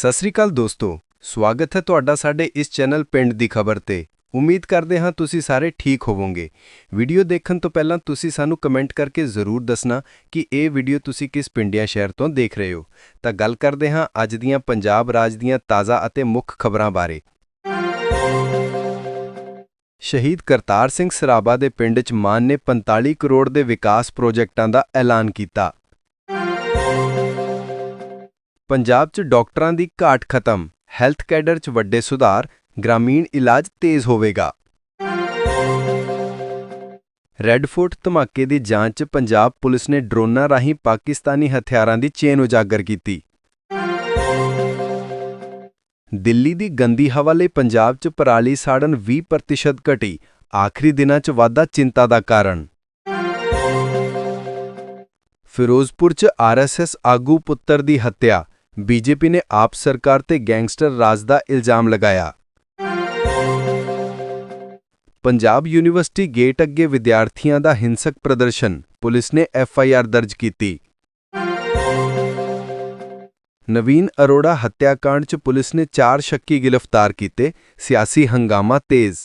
ਸਤਿ ਸ੍ਰੀ ਅਕਾਲ ਦੋਸਤੋ, ਸਵਾਗਤ ਹੈ ਤੁਹਾਡਾ ਸਾਡੇ ਇਸ ਚੈਨਲ ਪਿੰਡ ਦੀ ਖਬਰ ਤੇ। ਉਮੀਦ ਕਰਦੇ ਹਾਂ ਤੁਸੀਂ ਸਾਰੇ ਠੀਕ ਹੋਵੋਗੇ। ਵੀਡੀਓ ਦੇਖਣ ਤੋਂ ਪਹਿਲਾਂ ਤੁਸੀਂ ਸਾਨੂੰ ਕਮੈਂਟ ਕਰਕੇ ਜ਼ਰੂਰ ਦੱਸਣਾ ਕਿ ਇਹ ਵੀਡੀਓ ਤੁਸੀਂ ਕਿਸ ਪਿੰਡਿਆ ਸ਼ਹਿਰ ਤੋਂ ਦੇਖ ਰਹੇ ਹੋ। ਤਾਂ ਗੱਲ ਕਰਦੇ ਹਾਂ ਅੱਜ ਦੀਆਂ ਪੰਜਾਬ ਰਾਜ ਦੀਆਂ ਤਾਜ਼ਾ ਅਤੇ ਮੁੱਖ ਖਬਰਾਂ ਬਾਰੇ। ਸ਼ਹੀਦ ਕਰਤਾਰ ਸਿੰਘ ਸਰਾਭਾ ਦੇ ਪਿੰਡ 'ਚ ਮਾਨ ਨੇ 45 ਕਰੋੜ ਦੇ ਵਿਕਾਸ ਪ੍ਰੋਜੈਕਟਾਂ ਦਾ ਐਲਾਨ ਕੀਤਾ। ਪੰਜਾਬ 'ਚ ਡਾਕਟਰਾਂ ਦੀ ਘਾਟ ਖਤਮ, ਹੈਲਥ ਕੈਡਰ 'ਚ ਵੱਡੇ ਸੁਧਾਰ, ਗ੍ਰਾਮੀਣ ਇਲਾਜ ਤੇਜ਼ ਹੋਵੇਗਾ। ਰੈੱਡ ਫੋਰਟ ਧਮਾਕੇ ਦੀ ਜਾਂਚ 'ਚ ਪੰਜਾਬ ਪੁਲਿਸ ਨੇ ਡਰੋਨਾਂ ਰਾਹੀਂ ਪਾਕਿਸਤਾਨੀ ਹਥਿਆਰਾਂ ਦੀ ਚੇਨ ਉਜਾਗਰ ਕੀਤੀ। ਦਿੱਲੀ ਦੀ ਗੰਦੀ ਹਵਾ ਲਈ ਪੰਜਾਬ 'ਚ ਪਰਾਲੀ ਸਾੜਨ 20% ਘਟੀ, ਆਖਰੀ ਦਿਨਾਂ 'ਚ ਵਾਧਾ ਚਿੰਤਾ ਦਾ ਕਾਰਨ। ਫਿਰੋਜ਼ਪੁਰ 'ਚ ਆਰਐਸਐਸ ਆਗੂ ਪੁੱਤਰ ਦੀ ਹੱਤਿਆ ਬੀਜੇਪੀ ਨੇ ਆਪ ਸਰਕਾਰ ਤੇ ਗੈਂਗਸਟਰ ਰਾਜ ਦਾ ਇਲਜ਼ਾਮ ਲਗਾਇਆ। ਪੰਜਾਬ ਯੂਨੀਵਰਸਿਟੀ ਗੇਟ ਅੱਗੇ ਵਿਦਿਆਰਥੀਆਂ ਦਾ ਹਿੰਸਕ ਪ੍ਰਦਰਸ਼ਨ, ਪੁਲਿਸ ਨੇ ਐਫ ਆਈ ਆਰ ਦਰਜ ਕੀਤੀ। ਨਵੀਨ ਅਰੋੜਾ ਹੱਤਿਆਕਾਂਡ 'ਚ ਪੁਲਿਸ ਨੇ 4 ਸ਼ੱਕੀ ਗ੍ਰਿਫਤਾਰ ਕੀਤੇ, ਸਿਆਸੀ ਹੰਗਾਮਾ ਤੇਜ਼।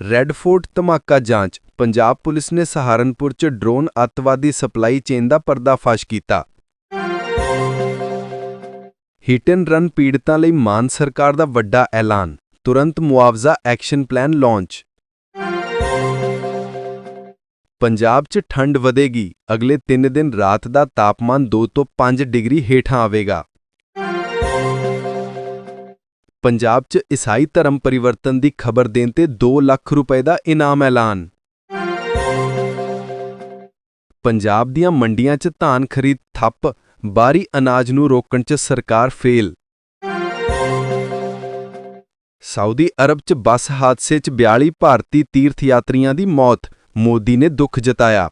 ਰੈੱਡ ਫੋਰਟ ਧਮਾਕਾ ਜਾਂਚ ਪੰਜਾਬ ਪੁਲਿਸ ਨੇ ਸਹਾਰਨਪੁਰ 'ਚ ਡਰੋਨ ਅੱਤਵਾਦੀ ਸਪਲਾਈ ਚੇਨ ਦਾ ਪਰਦਾਫਾਸ਼ ਕੀਤਾ। ਹਿਟ ਐਂਡ ਰਨ ਪੀੜਤਾਂ ਲਈ ਮਾਨ ਸਰਕਾਰ ਦਾ ਵੱਡਾ ਐਲਾਨ, ਤੁਰੰਤ ਮੁਆਵਜ਼ਾ ਐਕਸ਼ਨ ਪਲਾਨ ਲਾਂਚ। ਪੰਜਾਬ 'ਚ ਠੰਡ ਵਧੇਗੀ, ਅਗਲੇ 3 ਦਿਨ ਰਾਤ ਦਾ ਤਾਪਮਾਨ 2 ਤੋਂ 5 ਡਿਗਰੀ ਹੇਠਾਂ ਆਵੇਗਾ। ਪੰਜਾਬ 'ਚ ਈਸਾਈ ਧਰਮ ਪਰਿਵਰਤਨ ਦੀ ਖਬਰ ਦੇਣ ਤੇ 2 ਲੱਖ ਰੁਪਏ ਦਾ ਇਨਾਮ ਐਲਾਨ। ਪੰਜਾਬ ਦੀਆਂ ਮੰਡੀਆਂ 'ਚ ਧਾਨ ਖਰੀਦ ਠੱਪ ਬਾਰੀ ਅਨਾਜ ਨੂੰ ਰੋਕਣ 'ਚ ਸਰਕਾਰ ਫੇਲ। ਸਾਊਦੀ ਅਰਬ 'ਚ ਬੱਸ ਹਾਦਸੇ 'ਚ 42 ਭਾਰਤੀ ਤੀਰਥ ਯਾਤਰੀਆਂ ਦੀ ਮੌਤ, ਮੋਦੀ ਨੇ ਦੁੱਖ ਜਤਾਇਆ।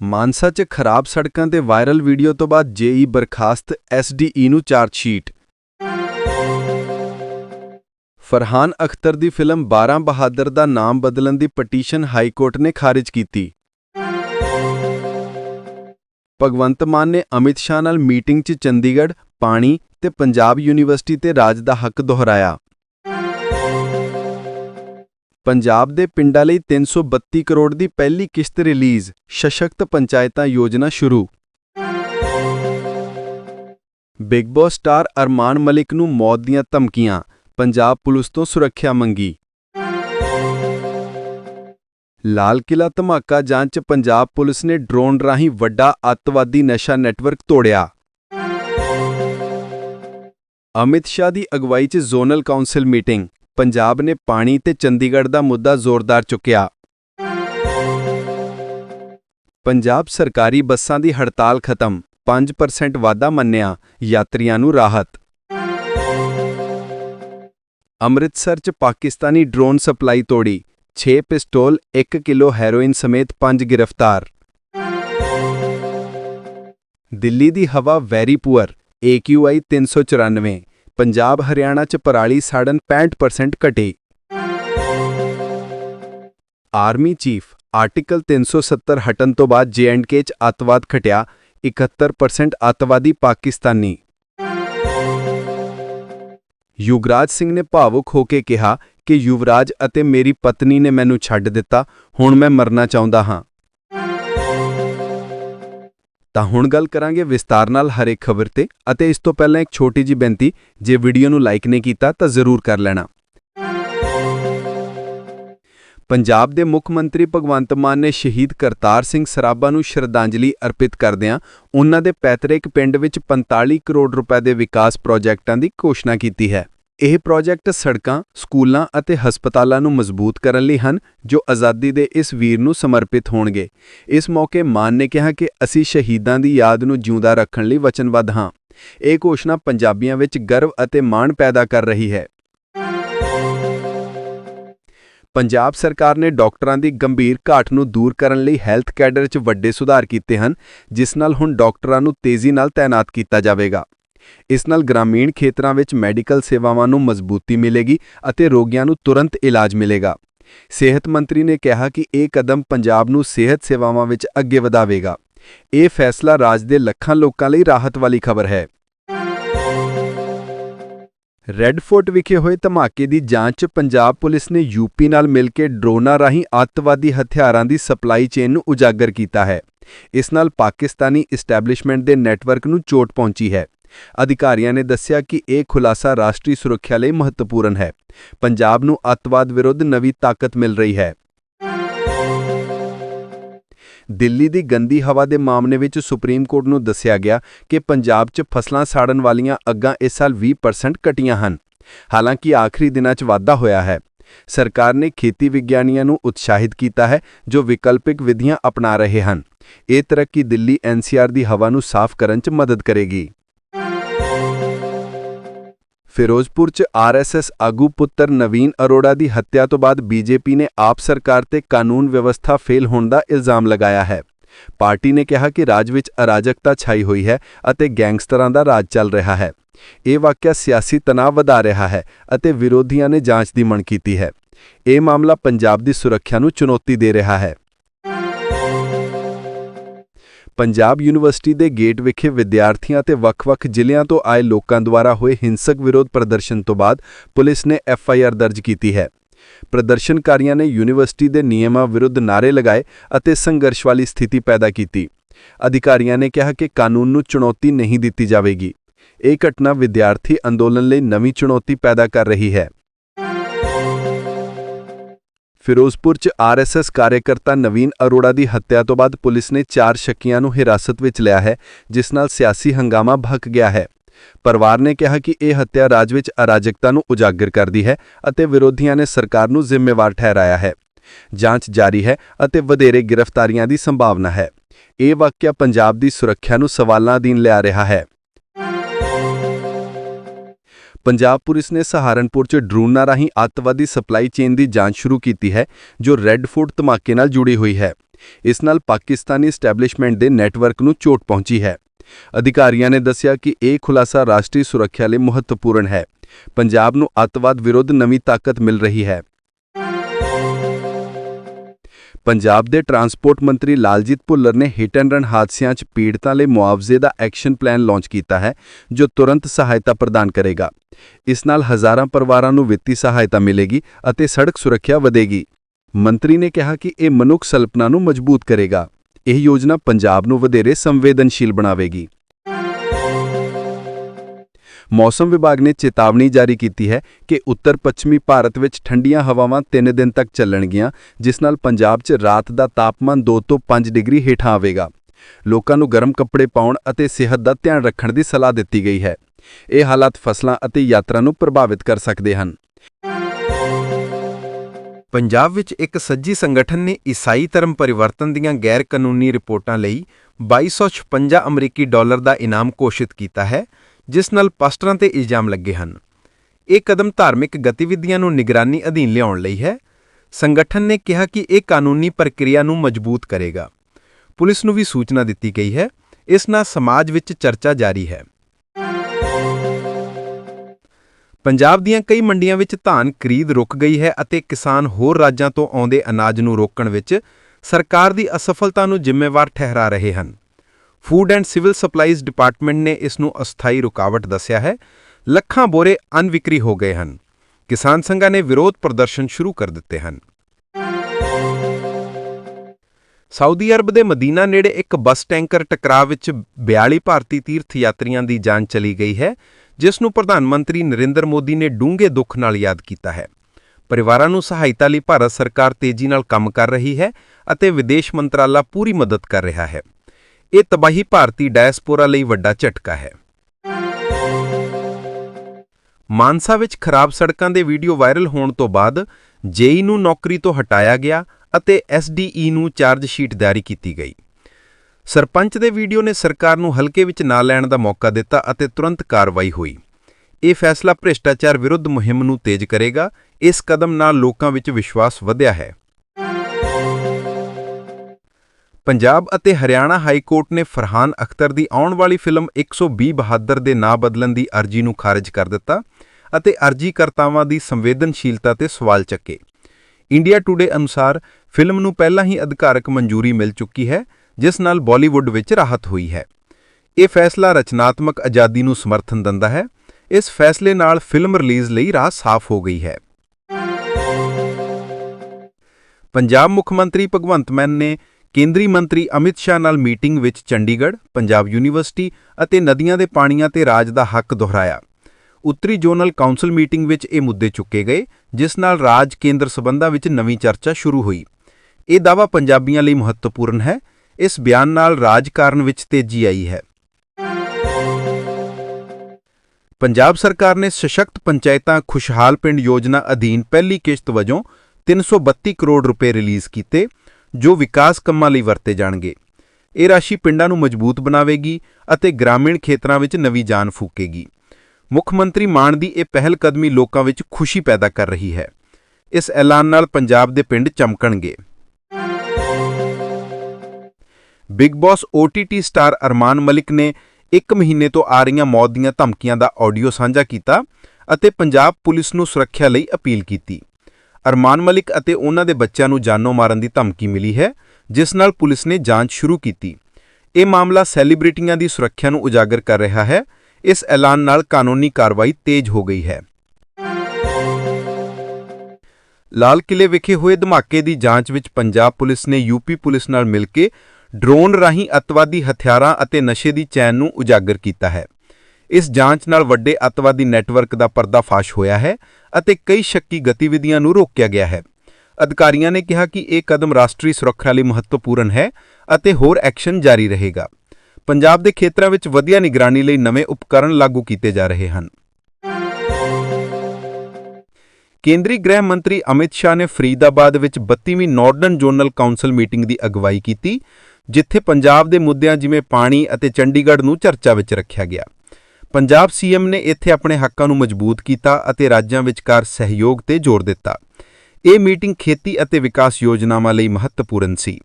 ਮਾਨਸਾ 'ਚ ਖਰਾਬ ਸੜਕਾਂ ਤੇ ਵਾਇਰਲ ਵੀਡੀਓ ਤੋਂ ਬਾਅਦ ਜੇਈ ਬਰਖਾਸਤ ਐਸਡੀਈ ਨੂੰ ਚਾਰਜਸ਼ੀਟ। ਫਰਹਾਨ ਅਖਤਰ ਦੀ ਫਿਲਮ 12 ਬਹਾਦਰ ਦਾ ਨਾਮ ਬਦਲਣ ਦੀ ਪਟੀਸ਼ਨ ਹਾਈ ਕੋਰਟ ਨੇ ਖਾਰਿਜ ਕੀਤੀ। ਭਗਵੰਤ ਮਾਨ ਨੇ ਅਮਿਤ ਸ਼ਾਹ ਨਾਲ ਮੀਟਿੰਗ 'ਚ ਚੰਡੀਗੜ੍ਹ, ਪਾਣੀ ਤੇ ਪੰਜਾਬ ਯੂਨੀਵਰਸਿਟੀ ਤੇ ਰਾਜ ਦਾ ਹੱਕ ਦੁਹਰਾਇਆ। ਪੰਜਾਬ ਦੇ ਪਿੰਡਾਂ ਲਈ 332 ਕਰੋੜ ਦੀ ਪਹਿਲੀ ਕਿਸ਼ਤ ਰਿਲੀਜ਼, ਸਸ਼ਕਤ ਪੰਚਾਇਤਾਂ ਯੋਜਨਾ ਸ਼ੁਰੂ। Big boss star Arman Malik ਨੂੰ ਮੌਤ ਦੀਆਂ ਧਮਕੀਆਂ। ਪੰਜਾਬ ਪੁਲਿਸ ਤੋਂ ਸੁਰੱਖਿਆ ਮੰਗੀ। ਲਾਲ ਕਿਲਾ ਧਮਾਕਾ ਜਾਂਚ 'ਚ ਪੰਜਾਬ ਪੁਲਿਸ ਨੇ ਡਰੋਨ ਰਾਹੀਂ ਵੱਡਾ ਅੱਤਵਾਦੀ ਨਸ਼ਾ ਨੈਟਵਰਕ ਤੋੜਿਆ। ਅਮਿਤ ਸ਼ਾਹ ਦੀ ਅਗਵਾਈ 'ਚ ਜ਼ੋਨਲ ਕਾਉਂਸਲ ਮੀਟਿੰਗ, ਪੰਜਾਬ ਨੇ ਪਾਣੀ ਤੇ ਚੰਡੀਗੜ੍ਹ ਦਾ ਮੁੱਦਾ ਜ਼ੋਰਦਾਰ ਚੁੱਕਿਆ। ਪੰਜਾਬ ਸਰਕਾਰੀ ਬੱਸਾਂ ਦੀ ਹੜਤਾਲ ਖਤਮ 5% ਵਾਧਾ ਮੰਨਿਆ, ਯਾਤਰੀਆਂ ਨੂੰ ਰਾਹਤ। ਅੰਮ੍ਰਿਤਸਰ 'ਚ ਪਾਕਿਸਤਾਨੀ ਡਰੋਨ ਸਪਲਾਈ ਤੋੜੀ 6 ਪਿਸਟਲ 1 ਕਿਲੋ ਹੈਰੋਇਨ ਸਮੇਤ 5 ਗ੍ਰਿਫਤਾਰ। ਦਿੱਲੀ ਦੀ ਹਵਾ very poor AQI 394 Punjab Haryana 'ਚ ਪਰਾਲੀ ਸਾੜਨ 65% ਘਟੇ। ਆਰਮੀ ਚੀਫ, ਆਰਟੀਕਲ 370 ਹਟਣ ਤੋਂ ਬਾਅਦ JNK 'ਚ ਅੱਤਵਾਦ ਘਟਿਆ 71% ਅੱਤਵਾਦੀ ਪਾਕਿਸਤਾਨੀ। ਯੁਵਰਾਜ ਸਿੰਘ ਨੇ ਭਾਵੁਕ ਹੋ ਕੇ ਕਿਹਾ ਕਿ ਯੁਵਰਾਜ ਅਤੇ ਮੇਰੀ ਪਤਨੀ ਨੇ ਮੈਨੂੰ ਛੱਡ ਦਿੱਤਾ, ਹੁਣ ਮੈਂ ਮਰਨਾ ਚਾਹੁੰਦਾ ਹਾਂ। ਤਾਂ ਹੁਣ ਗੱਲ ਕਰਾਂਗੇ ਵਿਸਤਾਰ ਨਾਲ ਹਰੇਕ ਖਬਰ ਤੇ ਅਤੇ ਇਸ ਤੋਂ ਪਹਿਲਾਂ ਇੱਕ ਛੋਟੀ ਜੀ ਬੇਨਤੀ, ਜੇ ਵੀਡੀਓ ਨੂੰ ਲਾਈਕ ਨਹੀਂ ਕੀਤਾ ਤਾਂ ਜ਼ਰੂਰ ਕਰ ਲੈਣਾ। ਪੰਜਾਬ ਦੇ ਮੁੱਖ ਮੰਤਰੀ ਭਗਵੰਤ ਮਾਨ ਨੇ ਸ਼ਹੀਦ ਕਰਤਾਰ ਸਿੰਘ ਸਰਾਭਾ ਨੂੰ ਸ਼ਰਧਾਂਜਲੀ ਅਰਪਿਤ ਕਰਦਿਆਂ ਉਹਨਾਂ ਦੇ ਪੈਤਰਿਕ ਪਿੰਡ ਵਿੱਚ 45 ਕਰੋੜ ਰੁਪਏ ਦੇ ਵਿਕਾਸ ਪ੍ਰੋਜੈਕਟਾਂ ਦੀ ਘੋਸ਼ਣਾ ਕੀਤੀ ਹੈ। ਇਹ ਪ੍ਰੋਜੈਕਟ ਸੜਕਾਂ, ਸਕੂਲਾਂ ਅਤੇ ਹਸਪਤਾਲਾਂ ਨੂੰ ਮਜ਼ਬੂਤ ਕਰਨ ਲਈ ਹਨ ਜੋ ਆਜ਼ਾਦੀ ਦੇ ਇਸ ਵੀਰ ਨੂੰ ਸਮਰਪਿਤ ਹੋਣਗੇ। ਇਸ ਮੌਕੇ ਮਾਨ ਨੇ ਕਿਹਾ ਕਿ ਅਸੀਂ ਸ਼ਹੀਦਾਂ ਦੀ ਯਾਦ ਨੂੰ ਜਿਉਂਦਾ ਰੱਖਣ ਲਈ ਵਚਨਬੱਧ ਹਾਂ। ਇਹ ਘੋਸ਼ਣਾ ਪੰਜਾਬੀਆਂ ਵਿੱਚ ਗਰਵ ਅਤੇ ਮਾਣ ਪੈਦਾ ਕਰ ਰਹੀ ਹੈ। ਪੰਜਾਬ ਸਰਕਾਰ ਨੇ ਡਾਕਟਰਾਂ ਦੀ ਗੰਭੀਰ ਘਾਟ ਨੂੰ ਦੂਰ ਕਰਨ ਲਈ ਹੈਲਥ ਕੈਡਰ 'ਚ ਵੱਡੇ ਸੁਧਾਰ ਕੀਤੇ ਹਨ ਜਿਸ ਨਾਲ ਹੁਣ ਡਾਕਟਰਾਂ ਨੂੰ ਤੇਜ਼ੀ ਨਾਲ ਤਾਇਨਾਤ ਕੀਤਾ ਜਾਵੇਗਾ। ਇਸ ਨਾਲ ਗ੍ਰਾਮੀਣ ਖੇਤਰਾਂ ਵਿੱਚ ਮੈਡੀਕਲ ਸੇਵਾਵਾਂ ਨੂੰ ਮਜ਼ਬੂਤੀ ਮਿਲੇਗੀ ਅਤੇ ਰੋਗੀਆਂ ਨੂੰ ਤੁਰੰਤ ਇਲਾਜ ਮਿਲੇਗਾ। ਸਿਹਤ ਮੰਤਰੀ ਨੇ ਕਿਹਾ ਕਿ ਇਹ ਕਦਮ ਪੰਜਾਬ ਨੂੰ ਸਿਹਤ ਸੇਵਾਵਾਂ ਵਿੱਚ ਅੱਗੇ ਵਧਾਵੇਗਾ। ਇਹ ਫੈਸਲਾ ਰਾਜ ਦੇ ਲੱਖਾਂ ਲੋਕਾਂ ਲਈ ਰਾਹਤ ਵਾਲੀ ਖਬਰ ਹੈ। ਰੈੱਡ ਫੋਰਟ ਵਿਖੇ ਹੋਏ ਧਮਾਕੇ ਦੀ ਜਾਂਚ ਪੰਜਾਬ ਪੁਲਿਸ ਨੇ ਯੂਪੀ ਨਾਲ ਮਿਲ ਕੇ ਡਰੋਨਾਂ ਰਾਹੀਂ ਅੱਤਵਾਦੀ ਹਥਿਆਰਾਂ ਦੀ ਸਪਲਾਈ ਚੇਨ ਨੂੰ ਉਜਾਗਰ ਕੀਤਾ ਹੈ। ਇਸ ਨਾਲ ਪਾਕਿਸਤਾਨੀ ਇਸਟੈਬਲਿਸ਼ਮੈਂਟ ਦੇ ਨੈਟਵਰਕ ਨੂੰ ਚੋਟ ਪਹੁੰਚੀ ਹੈ। ਅਧਿਕਾਰੀਆਂ ਨੇ ਦੱਸਿਆ ਕਿ ਇਹ ਖੁਲਾਸਾ ਰਾਸ਼ਟਰੀ ਸੁਰੱਖਿਆ ਲਈ ਮਹੱਤਵਪੂਰਨ ਹੈ। ਪੰਜਾਬ ਨੂੰ ਅੱਤਵਾਦ ਵਿਰੁੱਧ ਨਵੀਂ ਤਾਕਤ ਮਿਲ ਰਹੀ ਹੈ। ਦਿੱਲੀ ਦੀ ਗੰਦੀ ਹਵਾ ਦੇ ਮਾਮਲੇ ਵਿੱਚ ਸੁਪਰੀਮ ਕੋਰਟ ਨੂੰ ਦੱਸਿਆ ਗਿਆ ਕਿ ਪੰਜਾਬ 'ਚ ਫਸਲਾਂ ਸਾੜਨ ਵਾਲੀਆਂ ਅੱਗਾਂ ਇਸ ਸਾਲ 20% ਘਟੀਆਂ ਹਨ। ਹਾਲਾਂਕਿ ਆਖਰੀ ਦਿਨਾਂ 'ਚ ਵਾਧਾ ਹੋਇਆ ਹੈ। ਸਰਕਾਰ ਨੇ ਖੇਤੀ ਵਿਗਿਆਨੀਆਂ ਨੂੰ ਉਤਸ਼ਾਹਿਤ ਕੀਤਾ ਹੈ, ਜੋ ਵਿਕਲਪਿਕ ਵਿਧੀਆਂ ਅਪਣਾ ਰਹੇ ਹਨ। ਇਹ ਤਰੱਕੀ ਦਿੱਲੀ ਐਨਸੀਆਰ ਦੀ ਹਵਾ ਨੂੰ ਸਾਫ਼ ਕਰਨ 'ਚ ਮਦਦ ਕਰੇਗੀ। ਫਿਰੋਜ਼ਪੁਰ 'ਚ ਆਰਐਸਐਸ ਆਗੂ ਪੁੱਤਰ ਨਵੀਨ ਅਰੋੜਾ ਦੀ ਹੱਤਿਆ ਤੋਂ ਬਾਅਦ ਬੀਜੇਪੀ ਨੇ ਆਪ ਸਰਕਾਰ ਤੇ ਕਾਨੂੰਨ ਵਿਵਸਥਾ ਫੇਲ ਹੋਣ ਦਾ ਇਲਜ਼ਾਮ ਲਗਾਇਆ ਹੈ। ਪਾਰਟੀ ਨੇ ਕਿਹਾ ਕਿ ਰਾਜ ਵਿੱਚ ਅਰਾਜਕਤਾ ਛਾਈ ਹੋਈ ਹੈ ਅਤੇ ਗੈਂਗਸਟਰਾਂ ਦਾ ਰਾਜ ਚੱਲ ਰਿਹਾ ਹੈ। ਇਹ ਵਾਕਿਆ ਸਿਆਸੀ ਤਣਾਅ ਵਧਾ ਰਿਹਾ ਹੈ ਅਤੇ ਵਿਰੋਧੀਆਂ ਨੇ ਜਾਂਚ ਦੀ ਮੰਗ ਕੀਤੀ ਹੈ। ਇਹ ਮਾਮਲਾ ਪੰਜਾਬ ਦੀ ਸੁਰੱਖਿਆ ਨੂੰ ਚੁਣੌਤੀ ਦੇ ਰਿਹਾ ਹੈ। ਪੰਜਾਬ ਯੂਨੀਵਰਸਿਟੀ ਦੇ ਗੇਟ ਵਿਖੇ ਵਿਦਿਆਰਥੀਆਂ ਤੇ ਵੱਖ-ਵੱਖ ਜ਼ਿਲ੍ਹਿਆਂ ਤੋਂ ਆਏ ਲੋਕਾਂ ਦੁਆਰਾ ਹੋਏ ਹਿੰਸਕ ਵਿਰੋਧ ਪ੍ਰਦਰਸ਼ਨ ਤੋਂ ਬਾਅਦ ਪੁਲਿਸ ਨੇ ਐੱਫ ਆਈ ਆਰ ਦਰਜ ਕੀਤੀ ਹੈ। ਪ੍ਰਦਰਸ਼ਨਕਾਰੀਆਂ ਨੇ ਯੂਨੀਵਰਸਿਟੀ ਦੇ ਨਿਯਮਾਂ ਵਿਰੁੱਧ ਨਾਅਰੇ ਲਗਾਏ ਅਤੇ ਸੰਘਰਸ਼ ਵਾਲੀ ਸਥਿਤੀ ਪੈਦਾ ਕੀਤੀ। ਅਧਿਕਾਰੀਆਂ ਨੇ ਕਿਹਾ ਕਿ ਕਾਨੂੰਨ ਨੂੰ ਚੁਣੌਤੀ ਨਹੀਂ ਦਿੱਤੀ ਜਾਵੇਗੀ। ਇਹ ਘਟਨਾ ਵਿਦਿਆਰਥੀ ਅੰਦੋਲਨ ਲਈ ਨਵੀਂ ਚੁਣੌਤੀ ਪੈਦਾ ਕਰ ਰਹੀ ਹੈ। ਫਿਰੋਜ਼ਪੁਰ 'ਚ ਆਰਐਸਐਸ ਕਾਰਜਕਰਤਾ ਨਵੀਨ ਅਰੋੜਾ ਦੀ ਹੱਤਿਆ ਤੋਂ ਬਾਅਦ ਪੁਲਿਸ ਨੇ ਚਾਰ ਸ਼ੱਕੀਆਂ ਨੂੰ ਹਿਰਾਸਤ ਵਿੱਚ ਲਿਆ ਹੈ, ਜਿਸ ਨਾਲ ਸਿਆਸੀ ਹੰਗਾਮਾ ਭਖ ਗਿਆ ਹੈ। ਪਰਿਵਾਰ ਨੇ ਕਿਹਾ ਕਿ ਇਹ ਹੱਤਿਆ ਰਾਜ ਵਿੱਚ ਅਰਾਜਕਤਾ ਨੂੰ ਉਜਾਗਰ ਕਰਦੀ ਹੈ ਅਤੇ ਵਿਰੋਧੀਆਂ ਨੇ ਸਰਕਾਰ ਨੂੰ ਜ਼ਿੰਮੇਵਾਰ ਠਹਿਰਾਇਆ ਹੈ। ਜਾਂਚ ਜਾਰੀ ਹੈ ਅਤੇ ਵਧੇਰੇ ਗ੍ਰਿਫਤਾਰੀਆਂ ਦੀ ਸੰਭਾਵਨਾ ਹੈ। ਇਹ ਵਾਕਿਆ ਪੰਜਾਬ ਦੀ ਸੁਰੱਖਿਆ ਨੂੰ ਸਵਾਲਾਂ ਅਧੀਨ ਲਿਆ ਰਿਹਾ ਹੈ। ਪੰਜਾਬ ਪੁਲਿਸ ਨੇ ਸਹਾਰਨਪੁਰ 'ਚ ਡਰੋਨਾਂ ਰਾਹੀਂ ਅੱਤਵਾਦੀ ਸਪਲਾਈ ਚੇਨ ਦੀ ਜਾਂਚ ਸ਼ੁਰੂ ਕੀਤੀ ਹੈ, ਜੋ ਰੈੱਡ ਫੋਰਟ ਧਮਾਕੇ ਨਾਲ ਜੁੜੀ ਹੋਈ ਹੈ। ਇਸ ਨਾਲ ਪਾਕਿਸਤਾਨੀ ਸਟੈਬਲਿਸ਼ਮੈਂਟ ਦੇ ਨੈਟਵਰਕ ਨੂੰ ਚੋਟ ਪਹੁੰਚੀ ਹੈ। ਅਧਿਕਾਰੀਆਂ ਨੇ ਦੱਸਿਆ ਕਿ ਇਹ ਖੁਲਾਸਾ ਰਾਸ਼ਟਰੀ ਸੁਰੱਖਿਆ ਲਈ ਮਹੱਤਵਪੂਰਨ ਹੈ। ਪੰਜਾਬ ਨੂੰ ਅੱਤਵਾਦ ਵਿਰੁੱਧ ਨਵੀਂ ਤਾਕਤ ਮਿਲ ਰਹੀ ਹੈ। ਪੰਜਾਬ ਦੇ ਟਰਾਂਸਪੋਰਟ ਮੰਤਰੀ ਲਾਲਜੀਤ ਭੁੱਲਰ ਨੇ ਹਿੱਟ ਐਂਡ ਰਨ ਹਾਦਸਿਆਂ 'ਚ ਪੀੜਤਾਂ ਲਈ ਮੁਆਵਜ਼ੇ ਦਾ ਐਕਸ਼ਨ ਪਲਾਨ ਲਾਂਚ ਕੀਤਾ ਹੈ, ਜੋ ਤੁਰੰਤ ਸਹਾਇਤਾ ਪ੍ਰਦਾਨ ਕਰੇਗਾ। ਇਸ ਨਾਲ ਹਜ਼ਾਰਾਂ ਪਰਿਵਾਰਾਂ ਨੂੰ ਵਿੱਤੀ ਸਹਾਇਤਾ ਮਿਲੇਗੀ ਅਤੇ ਸੜਕ ਸੁਰੱਖਿਆ ਵਧੇਗੀ। ਮੰਤਰੀ ਨੇ ਕਿਹਾ ਕਿ ਇਹ ਮਨੁੱਖ ਸਲਪਨਾ ਨੂੰ ਮਜ਼ਬੂਤ ਕਰੇਗਾ। ਇਹ ਯੋਜਨਾ ਪੰਜਾਬ ਨੂੰ ਵਧੇਰੇ ਸੰਵੇਦਨਸ਼ੀਲ ਬਣਾਵੇਗੀ। ਮੌਸਮ ਵਿਭਾਗ ਨੇ ਚੇਤਾਵਨੀ ਜਾਰੀ ਕੀਤੀ ਹੈ ਕਿ ਉੱਤਰ ਪੱਛਮੀ ਭਾਰਤ ਵਿੱਚ ਠੰਡੀਆਂ ਹਵਾਵਾਂ 3 ਦਿਨ ਤੱਕ ਚੱਲਣਗੀਆਂ, ਜਿਸ ਨਾਲ ਪੰਜਾਬ 'ਚ ਰਾਤ ਦਾ ਤਾਪਮਾਨ 2 ਤੋਂ 5 ਡਿਗਰੀ ਹੇਠਾਂ ਆਵੇਗਾ। ਲੋਕਾਂ ਨੂੰ ਗਰਮ ਕੱਪੜੇ ਪਾਉਣ ਅਤੇ ਸਿਹਤ ਦਾ ਧਿਆਨ ਰੱਖਣ ਦੀ ਸਲਾਹ ਦਿੱਤੀ ਗਈ ਹੈ। ਇਹ ਹਾਲਾਤ ਫਸਲਾਂ ਅਤੇ ਯਾਤਰਾ ਨੂੰ ਪ੍ਰਭਾਵਿਤ ਕਰ ਸਕਦੇ ਹਨ। ਪੰਜਾਬ ਵਿੱਚ ਇੱਕ ਸੱਜੀ ਸੰਗਠਨ ਨੇ ਈਸਾਈ ਧਰਮ ਪਰਿਵਰਤਨ ਦੀਆਂ ਗੈਰ ਕਾਨੂੰਨੀ ਰਿਪੋਰਟਾਂ ਲਈ 2256 ਅਮਰੀਕੀ ਡਾਲਰ ਦਾ ਇਨਾਮ ਘੋਸ਼ਿਤ ਕੀਤਾ ਹੈ। ਜਿਸ ਨਾਲ ਪਾਸਟਰਾਂ ਤੇ ਇਲਜ਼ਾਮ ਲੱਗੇ ਹਨ। ਇਹ ਕਦਮ ਧਾਰਮਿਕ ਗਤੀਵਿਧੀਆਂ ਨੂੰ ਨਿਗਰਾਨੀ ਅਧੀਨ ਲਿਆਉਣ ਲਈ ਹੈ। ਸੰਗਠਨ ਨੇ ਕਿਹਾ ਕਿ ਇਹ ਕਾਨੂੰਨੀ ਪ੍ਰਕਿਰਿਆ ਨੂੰ ਮਜ਼ਬੂਤ ਕਰੇਗਾ। ਪੁਲਿਸ ਨੂੰ ਵੀ ਸੂਚਨਾ ਦਿੱਤੀ ਗਈ ਹੈ। ਇਸ ਨਾਲ ਸਮਾਜ ਵਿੱਚ ਚਰਚਾ ਜਾਰੀ ਹੈ। ਪੰਜਾਬ ਦੀਆਂ ਕਈ ਮੰਡੀਆਂ ਵਿੱਚ ਧਾਨ ਖਰੀਦ ਰੁਕ ਗਈ ਹੈ ਅਤੇ ਕਿਸਾਨ ਹੋਰ ਰਾਜਾਂ ਤੋਂ ਆਉਂਦੇ ਅਨਾਜ ਨੂੰ ਰੋਕਣ ਵਿੱਚ ਸਰਕਾਰ ਦੀ ਅਸਫਲਤਾ ਨੂੰ ਜ਼ਿੰਮੇਵਾਰ ਠਹਿਰਾ ਰਹੇ ਹਨ। Food and civil supplies department ਨੇ ਇਸ ਨੂੰ ਅਸਥਾਈ ਰੁਕਾਵਟ ਦੱਸਿਆ ਹੈ। ਲੱਖਾਂ ਬੋਰੇ ਅਨਵਿਕਰੀ ਹੋ ਗਏ ਹਨ। ਕਿਸਾਨ ਸੰਘਾਂ ਨੇ ਵਿਰੋਧ ਪ੍ਰਦਰਸ਼ਨ ਸ਼ੁਰੂ ਕਰ ਦਿੱਤੇ ਹਨ। ਸਾਊਦੀ ਅਰਬ ਦੇ ਮਦੀਨਾ ਨੇੜੇ ਇੱਕ ਬੱਸ ਟੈਂਕਰ ਟਕਰਾਅ ਵਿੱਚ 42 ਭਾਰਤੀ ਤੀਰਥ ਯਾਤਰੀਆਂ ਦੀ ਜਾਨ ਚਲੀ ਗਈ ਹੈ, ਜਿਸ ਨੂੰ ਪ੍ਰਧਾਨ ਮੰਤਰੀ ਨਰਿੰਦਰ ਮੋਦੀ ਨੇ ਡੂੰਘੇ ਦੁੱਖ ਨਾਲ ਯਾਦ ਕੀਤਾ ਹੈ। ਪਰਿਵਾਰਾਂ ਨੂੰ ਸਹਾਇਤਾ ਲਈ ਭਾਰਤ ਸਰਕਾਰ ਤੇਜ਼ੀ ਨਾਲ ਕੰਮ ਕਰ ਰਹੀ ਹੈ ਅਤੇ ਵਿਦੇਸ਼ ਮੰਤਰਾਲਾ ਪੂਰੀ ਮਦਦ ਕਰ ਰਿਹਾ ਹੈ। ਇਹ ਤਬਾਹੀ ਭਾਰਤੀ ਡਾਇਸਪੋਰਾ ਲਈ ਵੱਡਾ ਝਟਕਾ ਹੈ। ਮਾਨਸਾ ਵਿੱਚ ਖਰਾਬ ਸੜਕਾਂ ਦੇ ਵੀਡੀਓ ਵਾਇਰਲ ਹੋਣ ਤੋਂ ਬਾਅਦ ਜੇਈ ਨੂੰ ਨੌਕਰੀ ਤੋਂ ਹਟਾਇਆ ਗਿਆ ਅਤੇ ਐਸਡੀਈ ਨੂੰ ਚਾਰਜ ਸ਼ੀਟ ਜਾਰੀ ਕੀਤੀ ਗਈ। ਸਰਪੰਚ ਦੇ ਵੀਡੀਓ ਨੇ ਸਰਕਾਰ ਨੂੰ ਹਲਕੇ ਵਿੱਚ ਨਾ ਲੈਣ ਦਾ ਮੌਕਾ ਦਿੱਤਾ ਅਤੇ ਤੁਰੰਤ ਕਾਰਵਾਈ ਹੋਈ। ਇਹ ਫੈਸਲਾ ਭ੍ਰਿਸ਼ਟਾਚਾਰ ਵਿਰੁੱਧ ਮੁਹਿੰਮ ਨੂੰ ਤੇਜ਼ ਕਰੇਗਾ। ਇਸ ਕਦਮ ਨਾਲ ਲੋਕਾਂ ਵਿੱਚ ਵਿਸ਼ਵਾਸ ਵਧਿਆ ਹੈ। ਪੰਜਾਬ ਅਤੇ ਹਰਿਆਣਾ ਹਾਈ ਕੋਰਟ ਨੇ ਫਰਹਾਨ ਅਖਤਰ ਦੀ ਆਉਣ ਵਾਲੀ ਫਿਲਮ 120 ਬਹਾਦਰ ਦੇ ਨਾਂ ਬਦਲਣ ਦੀ ਅਰਜ਼ੀ ਨੂੰ ਖਾਰਜ ਕਰ ਦਿੱਤਾ ਅਤੇ ਅਰਜ਼ੀਕਰਤਾਵਾਂ ਦੀ ਸੰਵੇਦਨਸ਼ੀਲਤਾ ਤੇ ਸਵਾਲ ਚੱਕੇ। ਇੰਡੀਆ ਟੁਡੇ ਅਨੁਸਾਰ ਫਿਲਮ ਨੂੰ ਪਹਿਲਾਂ ਹੀ ਅਧਿਕਾਰਕ ਮਨਜ਼ੂਰੀ ਮਿਲ ਚੁੱਕੀ ਹੈ, ਜਿਸ ਨਾਲ ਬਾਲੀਵੁੱਡ ਵਿੱਚ ਰਾਹਤ ਹੋਈ ਹੈ। ਇਹ ਫੈਸਲਾ ਰਚਨਾਤਮਕ ਆਜ਼ਾਦੀ ਨੂੰ ਸਮਰਥਨ ਦਿੰਦਾ ਹੈ। ਇਸ ਫੈਸਲੇ ਨਾਲ ਫਿਲਮ ਰਿਲੀਜ਼ ਲਈ ਰਾਹ ਸਾਫ਼ ਹੋ ਗਈ ਹੈ। ਪੰਜਾਬ ਮੁੱਖ ਮੰਤਰੀ ਭਗਵੰਤ ਮਾਨ ਨੇ ਕੇਂਦਰੀ ਮੰਤਰੀ ਅਮਿਤ ਸ਼ਾਹ ਨਾਲ ਮੀਟਿੰਗ ਵਿੱਚ ਚੰਡੀਗੜ੍ਹ, ਪੰਜਾਬ ਯੂਨੀਵਰਸਿਟੀ ਅਤੇ ਨਦੀਆਂ ਦੇ ਪਾਣੀਆਂ ਤੇ ਰਾਜ ਦਾ ਹੱਕ ਦੁਹਰਾਇਆ। ਉੱਤਰੀ ਜ਼ੋਨਲ ਕਾਉਂਸਲ ਮੀਟਿੰਗ ਵਿੱਚ ਇਹ ਮੁੱਦੇ ਚੁੱਕੇ ਗਏ, ਜਿਸ ਨਾਲ ਰਾਜ ਕੇਂਦਰ ਸਬੰਧਾਂ ਵਿੱਚ ਨਵੀਂ ਚਰਚਾ ਸ਼ੁਰੂ ਹੋਈ। ਇਹ ਦਾਅਵਾ ਪੰਜਾਬੀਆਂ ਲਈ ਮਹੱਤਵਪੂਰਨ ਹੈ। ਇਸ ਬਿਆਨ ਨਾਲ ਰਾਜਕਾਰਨ ਵਿੱਚ ਤੇਜ਼ੀ ਆਈ ਹੈ। ਪੰਜਾਬ ਸਰਕਾਰ ਨੇ ਸਸ਼ਕਤ ਪੰਚਾਇਤਾਂ ਖੁਸ਼ਹਾਲ ਪਿੰਡ ਯੋਜਨਾ ਅਧੀਨ ਪਹਿਲੀ ਕਿਸ਼ਤ ਵਜੋਂ 332 ਕਰੋੜ ਰੁਪਏ ਰਿਲੀਜ਼ ਕੀਤੇ। ਜੋ ਵਿਕਾਸ ਕੰਮਾਂ ਲਈ ਵਰਤੇ ਜਾਣਗੇ। ਇਹ ਰਾਸ਼ੀ ਪਿੰਡਾਂ ਨੂੰ ਮਜ਼ਬੂਤ ਬਣਾਵੇਗੀ ਅਤੇ ਗ੍ਰਾਮੀਣ ਖੇਤਰਾਂ ਵਿੱਚ ਨਵੀਂ ਜਾਨ ਫੂਕੇਗੀ। ਮੁੱਖ ਮੰਤਰੀ ਮਾਨ ਦੀ ਇਹ ਪਹਿਲ ਕਦਮੀ ਲੋਕਾਂ ਵਿੱਚ ਖੁਸ਼ੀ ਪੈਦਾ ਕਰ ਰਹੀ ਹੈ। ਇਸ ਐਲਾਨ ਨਾਲ ਪੰਜਾਬ ਦੇ ਪਿੰਡ ਚਮਕਣਗੇ। Big boss OTT star Arman Malik ਨੇ ਇੱਕ ਮਹੀਨੇ ਤੋਂ ਆ ਰਹੀਆਂ ਮੌਤ ਦੀਆਂ ਧਮਕੀਆਂ ਦਾ ਆਡੀਓ ਸਾਂਝਾ ਕੀਤਾ ਅਤੇ ਪੰਜਾਬ ਪੁਲਿਸ ਨੂੰ ਸੁਰੱਖਿਆ ਲਈ ਅਪੀਲ ਕੀਤੀ। ਅਰਮਾਨ ਮਲਿਕ ਅਤੇ ਉਹਨਾਂ ਦੇ ਬੱਚਿਆਂ ਨੂੰ ਜਾਨੋਂ ਮਾਰਨ ਦੀ ਧਮਕੀ ਮਿਲੀ ਹੈ, ਜਿਸ ਨਾਲ ਪੁਲਿਸ ਨੇ ਜਾਂਚ ਸ਼ੁਰੂ ਕੀਤੀ। ਇਹ ਮਾਮਲਾ ਸੈਲੀਬ੍ਰਿਟੀਆਂ ਦੀ ਸੁਰੱਖਿਆ ਨੂੰ ਉਜਾਗਰ ਕਰ ਰਿਹਾ ਹੈ। ਇਸ ਐਲਾਨ ਨਾਲ ਕਾਨੂੰਨੀ ਕਾਰਵਾਈ ਤੇਜ਼ ਹੋ ਗਈ ਹੈ। ਲਾਲ ਕਿਲੇ ਵਿਖੇ ਹੋਏ ਧਮਾਕੇ ਦੀ ਜਾਂਚ ਵਿੱਚ ਪੰਜਾਬ ਪੁਲਿਸ ਨੇ ਯੂਪੀ ਪੁਲਿਸ ਨਾਲ ਮਿਲ ਕੇ ਡਰੋਨ ਰਾਹੀਂ ਅੱਤਵਾਦੀ ਹਥਿਆਰਾਂ ਅਤੇ ਨਸ਼ੇ ਦੀ ਚੈਨ ਨੂੰ ਉਜਾਗਰ ਕੀਤਾ ਹੈ। ਇਸ ਜਾਂਚ ਨਾਲ ਵੱਡੇ ਅੱਤਵਾਦੀ ਨੈਟਵਰਕ ਦਾ ਪਰਦਾਫਾਸ਼ ਹੋਇਆ ਹੈ ਅਤੇ ਕਈ ਸ਼ੱਕੀ ਗਤੀਵਿਧੀਆਂ ਨੂੰ ਰੋਕਿਆ ਗਿਆ ਹੈ। ਅਧਿਕਾਰੀਆਂ ਨੇ ਕਿਹਾ ਕਿ ਇਹ ਕਦਮ ਰਾਸ਼ਟਰੀ ਸੁਰੱਖਿਆ ਲਈ ਮਹੱਤਵਪੂਰਨ ਹੈ ਅਤੇ ਹੋਰ ਐਕਸ਼ਨ ਜਾਰੀ ਰਹੇਗਾ। ਪੰਜਾਬ ਦੇ ਖੇਤਰਾਂ ਵਿੱਚ ਵਧੀਆ ਨਿਗਰਾਨੀ ਲਈ ਨਵੇਂ ਉਪਕਰਨ ਲਾਗੂ ਕੀਤੇ ਜਾ ਰਹੇ ਹਨ। ਕੇਂਦਰੀ ਗ੍ਰਹਿ ਮੰਤਰੀ ਅਮਿਤ ਸ਼ਾਹ ਨੇ ਫਰੀਦਾਬਾਦ ਵਿੱਚ 32ਵੀਂ ਨਾਰਡਰਨ ਜ਼ੋਨਲ ਕਾਉਂਸਲ ਮੀਟਿੰਗ ਦੀ ਅਗਵਾਈ ਕੀਤੀ, ਜਿੱਥੇ ਪੰਜਾਬ ਦੇ ਮੁੱਦਿਆਂ ਜਿਵੇਂ ਪਾਣੀ ਅਤੇ ਚੰਡੀਗੜ੍ਹ ਨੂੰ ਚਰਚਾ ਵਿੱਚ ਰੱਖਿਆ ਗਿਆ। ਪੰਜਾਬ ਸੀਐਮ ਨੇ ਇੱਥੇ ਆਪਣੇ ਹੱਕਾਂ ਨੂੰ ਮਜ਼ਬੂਤ ਕੀਤਾ ਅਤੇ ਰਾਜਾਂ ਵਿਚਕਾਰ ਸਹਿਯੋਗ ਤੇ ਜ਼ੋਰ ਦਿੱਤਾ। ਇਹ ਮੀਟਿੰਗ ਖੇਤੀ ਅਤੇ ਵਿਕਾਸ ਯੋਜਨਾਵਾਂ ਲਈ ਮਹੱਤਵਪੂਰਨ ਸੀ।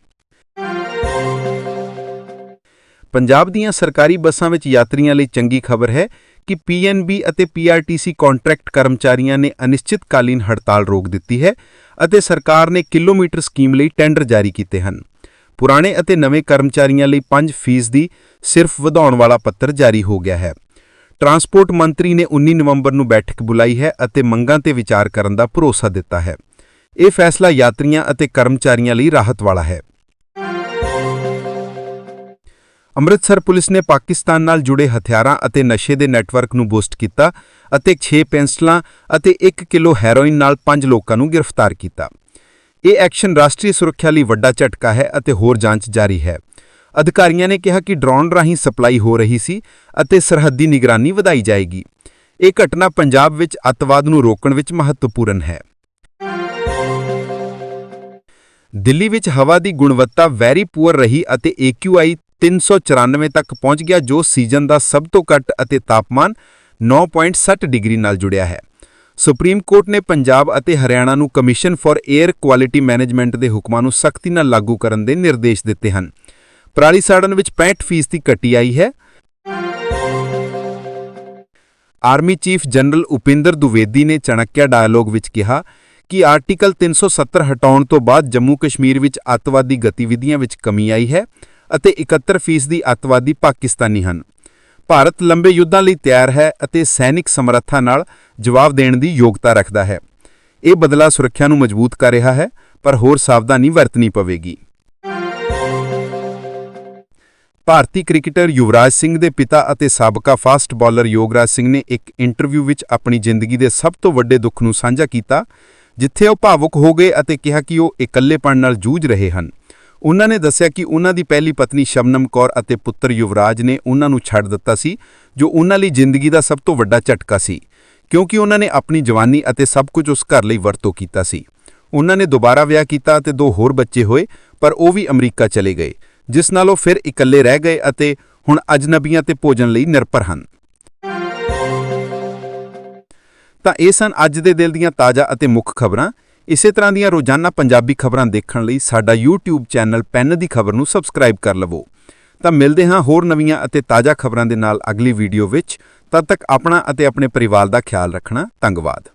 ਪੰਜਾਬ ਦੀਆਂ ਸਰਕਾਰੀ ਬੱਸਾਂ ਵਿੱਚ ਯਾਤਰੀਆਂ ਲਈ ਚੰਗੀ ਖਬਰ ਹੈ ਕਿ ਪੀਐਨਬੀ ਅਤੇ ਪੀਆਰਟੀਸੀ ਕੰਟਰੈਕਟ ਕਰਮਚਾਰੀਆਂ ਨੇ ਅਨਿਸ਼ਚਿਤਕਾਲੀਨ ਹੜਤਾਲ ਰੋਕ ਦਿੱਤੀ ਹੈ ਅਤੇ ਸਰਕਾਰ ਨੇ ਕਿਲੋਮੀਟਰ ਸਕੀਮ ਲਈ ਟੈਂਡਰ ਜਾਰੀ ਕੀਤੇ ਹਨ। ਪੁਰਾਣੇ ਅਤੇ ਨਵੇਂ ਕਰਮਚਾਰੀਆਂ ਲਈ 5% ਦੀ ਸਿਰਫ ਵਧਾਉਣ ਵਾਲਾ ਪੱਤਰ ਜਾਰੀ ਹੋ ਗਿਆ ਹੈ। ਟਰਾਂਸਪੋਰਟ ਮੰਤਰੀ ਨੇ 19 ਨਵੰਬਰ ਨੂੰ ਬੈਠਕ ਬੁਲਾਈ ਹੈ ਅਤੇ ਮੰਗਾਂ ਤੇ ਵਿਚਾਰ ਕਰਨ ਦਾ ਭਰੋਸਾ ਦਿੱਤਾ ਹੈ। ਇਹ ਫੈਸਲਾ ਯਾਤਰੀਆਂ ਅਤੇ ਕਰਮਚਾਰੀਆਂ ਲਈ ਰਾਹਤ ਵਾਲਾ ਹੈ। ਅੰਮ੍ਰਿਤਸਰ ਪੁਲਿਸ ਨੇ ਪਾਕਿਸਤਾਨ ਨਾਲ ਜੁੜੇ ਹਥਿਆਰਾਂ ਅਤੇ ਨਸ਼ੇ ਦੇ ਨੈਟਵਰਕ ਨੂੰ ਬੂਸਟ ਕੀਤਾ ਅਤੇ 6 ਪੈਂਸਲਾਂ ਅਤੇ 1 ਕਿਲੋ ਹੈਰੋਇਨ ਨਾਲ 5 ਲੋਕਾਂ ਨੂੰ ਗ੍ਰਿਫਤਾਰ ਕੀਤਾ। ਇਹ ਐਕਸ਼ਨ ਰਾਸ਼ਟਰੀ ਸੁਰੱਖਿਆ ਲਈ ਵੱਡਾ ਝਟਕਾ ਹੈ ਅਤੇ ਹੋਰ ਜਾਂਚ ਜਾਰੀ ਹੈ। ਅਧਿਕਾਰੀਆਂ ਨੇ ਕਿਹਾ ਕਿ ਡਰੋਨ ਰਾਹੀਂ ਸਪਲਾਈ ਹੋ ਰਹੀ ਸੀ ਅਤੇ ਸਰਹੱਦੀ ਨਿਗਰਾਨੀ ਵਧਾਈ ਜਾਏਗੀ। ਇਹ ਘਟਨਾ ਪੰਜਾਬ ਵਿੱਚ ਅੱਤਵਾਦ ਨੂੰ ਰੋਕਣ ਵਿੱਚ ਮਹੱਤਵਪੂਰਨ ਹੈ। ਦਿੱਲੀ ਵਿੱਚ ਹਵਾ ਦੀ ਗੁਣਵੱਤਾ ਵੈਰੀ ਪੂਅਰ ਰਹੀ ਅਤੇ AQI 394 ਤੱਕ ਪਹੁੰਚ ਗਿਆ, ਜੋ ਸੀਜ਼ਨ ਦਾ ਸਭ ਤੋਂ ਘੱਟ ਅਤੇ ਤਾਪਮਾਨ 9.60 ਡਿਗਰੀ ਨਾਲ ਜੁੜਿਆ ਹੈ। ਸੁਪਰੀਮ ਕੋਰਟ ਨੇ ਪੰਜਾਬ ਅਤੇ ਹਰਿਆਣਾ ਨੂੰ commission for air quality management ਦੇ ਹੁਕਮਾਂ ਨੂੰ ਸਖਤੀ ਨਾਲ ਲਾਗੂ ਕਰਨ ਦੇ ਨਿਰਦੇਸ਼ ਦਿੱਤੇ ਹਨ। ਪਰਾਲੀ ਸਾੜਨ ਵਿੱਚ 65% ਦੀ ਘਟੀ ਆਈ ਹੈ। Army chief general Upendra Dwivedi ਨੇ ਚਣਕਿਆ ਡਾਇਲੋਗ ਵਿੱਚ ਕਿਹਾ ਕਿ ਆਰਟੀਕਲ 370 ਹਟਾਉਣ ਤੋਂ ਬਾਅਦ ਜੰਮੂ ਕਸ਼ਮੀਰ ਵਿੱਚ ਅੱਤਵਾਦੀ ਗਤੀਵਿਧੀਆਂ ਵਿੱਚ ਕਮੀ ਆਈ ਹੈ ਅਤੇ 71% ਦੀ ਅੱਤਵਾਦੀ ਪਾਕਿਸਤਾਨੀ ਹਨ। ਭਾਰਤ ਲੰਬੇ ਯੁੱਧਾਂ ਲਈ ਤਿਆਰ ਹੈ ਅਤੇ ਸੈਨਿਕ ਸਮਰੱਥਾ ਨਾਲ ਜਵਾਬ ਦੇਣ ਦੀ ਯੋਗਤਾ ਰੱਖਦਾ ਹੈ। ਇਹ ਬਦਲਾ ਸੁਰੱਖਿਆ ਨੂੰ ਮਜ਼ਬੂਤ ਕਰ ਰਿਹਾ ਹੈ, ਪਰ ਹੋਰ ਸਾਵਧਾਨੀ ਵਰਤਣੀ ਪਵੇਗੀ। ਭਾਰਤੀ ਕ੍ਰਿਕਟਰ ਯੁਵਰਾਜ ਸਿੰਘ ਦੇ ਪਿਤਾ ਅਤੇ ਸਾਬਕਾ ਫਾਸਟ ਬਾਲਰ ਯੋਗਰਾਜ ਸਿੰਘ ਨੇ ਇੱਕ ਇੰਟਰਵਿਊ ਵਿੱਚ ਆਪਣੀ ਜ਼ਿੰਦਗੀ ਦੇ ਸਭ ਤੋਂ ਵੱਡੇ ਦੁੱਖ ਨੂੰ ਸਾਂਝਾ ਕੀਤਾ, ਜਿੱਥੇ ਉਹ ਭਾਵੁਕ ਹੋ ਗਏ ਅਤੇ ਕਿਹਾ ਕਿ ਉਹ ਇਕੱਲੇਪਣ ਨਾਲ ਜੂਝ ਰਹੇ ਹਨ। ਉਹਨਾਂ ਨੇ ਦੱਸਿਆ ਕਿ ਉਹਨਾਂ ਦੀ ਪਹਿਲੀ ਪਤਨੀ ਸ਼ਬਨਮ ਕੌਰ ਅਤੇ ਪੁੱਤਰ ਯੁਵਰਾਜ ਨੇ ਉਹਨਾਂ ਨੂੰ ਛੱਡ ਦਿੱਤਾ ਸੀ, ਜੋ ਉਹਨਾਂ ਲਈ ਜ਼ਿੰਦਗੀ ਦਾ ਸਭ ਤੋਂ ਵੱਡਾ ਝਟਕਾ ਸੀ, ਕਿਉਂਕਿ ਉਹਨਾਂ ਨੇ ਆਪਣੀ ਜਵਾਨੀ ਅਤੇ ਸਭ ਕੁਝ ਉਸ ਘਰ ਲਈ ਵਰਤੋਂ ਕੀਤਾ ਸੀ। ਉਹਨਾਂ ਨੇ ਦੁਬਾਰਾ ਵਿਆਹ ਕੀਤਾ ਅਤੇ ਦੋ ਹੋਰ ਬੱਚੇ ਹੋਏ, ਪਰ ਉਹ ਵੀ ਅਮਰੀਕਾ ਚਲੇ ਗਏ। ਜਿਸ ਨਾਲ ਉਹ ਫਿਰ ਇਕੱਲੇ ਰਹਿ ਗਏ ਅਤੇ ਹੁਣ ਅਜਨਬੀਆਂ ਤੇ ਭੋਜਨ ਲਈ ਨਿਰਭਰ ਹਨ। ਤਾਂ ਇਹ ਸਨ ਅੱਜ ਦੇ ਦਿਲ ਦੀਆਂ ਤਾਜ਼ਾ ਅਤੇ ਮੁੱਖ ਖਬਰਾਂ। ਇਸੇ ਤਰ੍ਹਾਂ ਦੀਆਂ ਰੋਜ਼ਾਨਾ ਪੰਜਾਬੀ ਖਬਰਾਂ ਦੇਖਣ ਲਈ ਸਾਡਾ YouTube ਚੈਨਲ ਪੈਨ ਦੀ ਖਬਰ ਨੂੰ ਸਬਸਕ੍ਰਾਈਬ ਕਰ ਲਵੋ। ਤਾਂ ਮਿਲਦੇ ਹਾਂ ਹੋਰ ਨਵੀਆਂ ਅਤੇ ਤਾਜ਼ਾ ਖਬਰਾਂ ਦੇ ਨਾਲ ਅਗਲੀ ਵੀਡੀਓ ਵਿੱਚ। ਤਦ ਤੱਕ ਆਪਣਾ ਅਤੇ ਆਪਣੇ ਪਰਿਵਾਰ ਦਾ ਖਿਆਲ ਰੱਖਣਾ। ਧੰਨਵਾਦ।